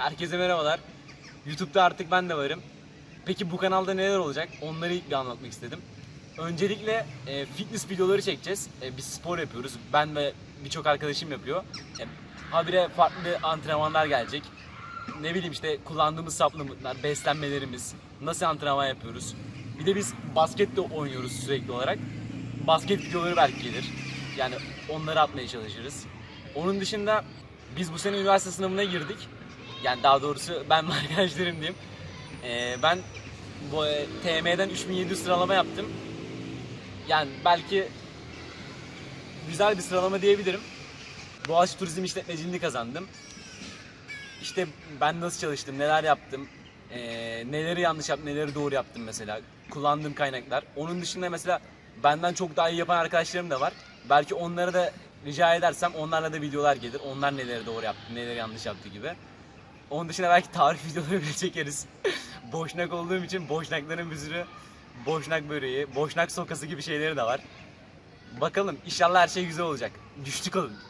Herkese merhabalar. YouTube'da artık ben de varım. Peki bu kanalda neler olacak? Onları ilk bir anlatmak istedim. Öncelikle e, fitness videoları çekeceğiz. E, biz spor yapıyoruz. Ben ve birçok arkadaşım yapıyor. E, habire farklı antrenmanlar gelecek. Ne bileyim işte kullandığımız supplementlar, beslenmelerimiz, nasıl antrenman yapıyoruz. Bir de biz basket de oynuyoruz sürekli olarak. Basket videoları belki gelir. Yani onları atmaya çalışırız. Onun dışında biz bu sene üniversite sınavına girdik. Yani daha doğrusu ben ve diyeyim. Ee, ben bu e, TM'den 3700 sıralama yaptım. Yani belki güzel bir sıralama diyebilirim. Boğaziçi Turizm İşletmeciliğini kazandım. İşte ben nasıl çalıştım, neler yaptım, ee, neleri yanlış yaptım, neleri doğru yaptım mesela. Kullandığım kaynaklar. Onun dışında mesela benden çok daha iyi yapan arkadaşlarım da var. Belki onları da rica edersem onlarla da videolar gelir. Onlar neleri doğru yaptı, neleri yanlış yaptı gibi. Onun dışında belki tarif videoları bile çekeriz. boşnak olduğum için boşnakların bir sürü boşnak böreği, boşnak sokası gibi şeyleri de var. Bakalım inşallah her şey güzel olacak. Güçlü kalın.